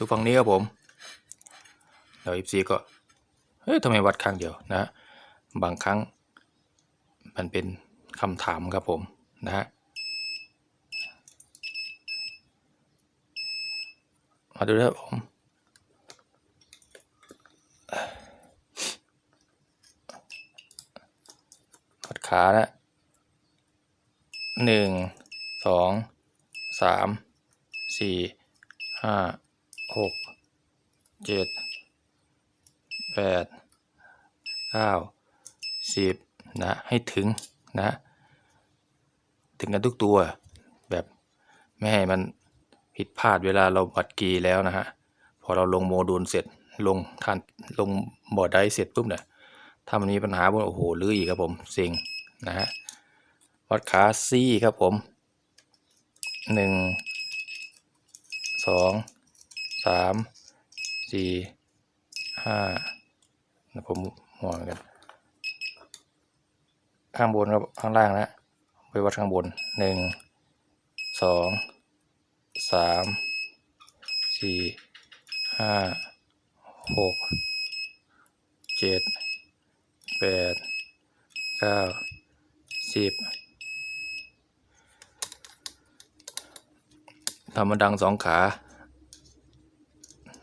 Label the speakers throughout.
Speaker 1: ดูฝั่งนี้ครับผมแล้วอีซีก็เฮ้ยทำไมวัดข้งเดียวนะฮะบางครั้งมันเป็นคำถามครับผมนะฮะมาดูนะครับผมกดขานะหนึ่งสองสามสี่ห้า หกเจ็ดแปดเก้าสิบนะให้ถึงนะถึงกันทุกตัวแบบไม่ให้มันผิดพลาดเวลาเราบัดกีแล้วนะฮะพอเราลงโมดูลเสร็จลงทานลงบอร์ดได้เสร็จปุ๊บเนี่ยถ้ามันมีปัญหาปุ๊บโอ้โหลื้ออีกครับผมเซ็งนะฮะวัดขาซี่ครับผมหนึ่งสอง สามสี่ห้านะผมมองกันข้างบนครับข้างล่างนะไปวัดข้างบนหนึ่งสองสามสี่ห้าหกเจ็ดแปดเก้าสิบทำมันดังสองขา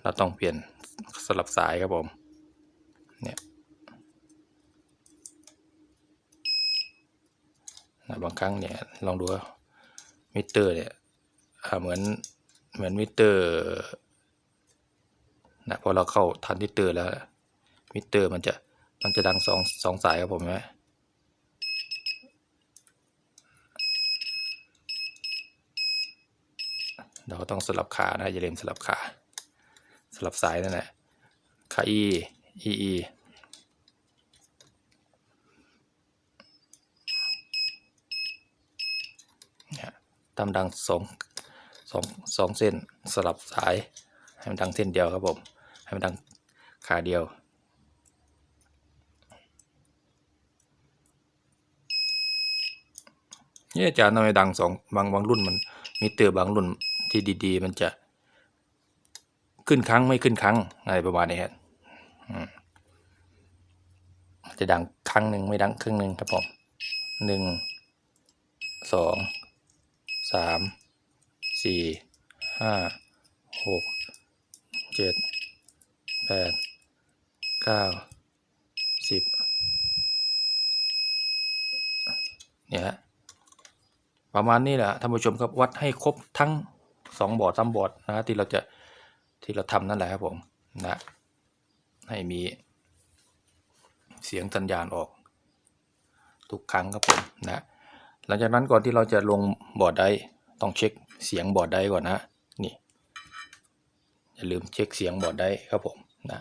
Speaker 1: เราต้องเปลี่ยนสลับสายครับผม เนี่ยนะบางครั้งเนี่ยลองดูมิเตอร์เนี่ยเหมือนเหมือนมิเตอร์นะพอเราเข้าทันมิเตอร์แล้วมิเตอร์มันจะมันจะดังสองสองสายครับผมไหมเราก็ต้องสลับขานะอย่าลืมสลับขา สลับสายนั่นแหละขา E E E เนี่ยตามดังสองสองสองเส้นสลับสาย ให้มันดังเส้นเดียวครับผม ให้มันดังขาเดียวเนี่ยอาจารย์ทำไมดังสองบางบางรุ่นมันมิเตอร์บางรุ่นที่ดี ๆ มันจะ ขึ้นครั้งไม่ขึ้นครั้งอะไรประมาณนี้ครับอืมจะดังครั้งหนึ่งไม่ดังครึ่งหนึ่งครับผมหนึ่งสองสามสี่ห้าหกเจ็ดแปดเก้าสิบเนี่ยฮะประมาณนี้แหละท่านผู้ชมครับวัดให้ครบทั้งสองบอร์ดสามบอร์ดนะที่เราจะ ที่เราทำนั่นแหละครับผมนะให้มีเสียงสัญญาณออก ทุกครั้งครับผมนะหลังจากนั้นก่อนที่เราจะลงบอร์ดได้ต้องเช็คเสียงบอร์ดได้ก่อนนะนี่อย่าลืมเช็คเสียงบอร์ดได้ครับผมนะ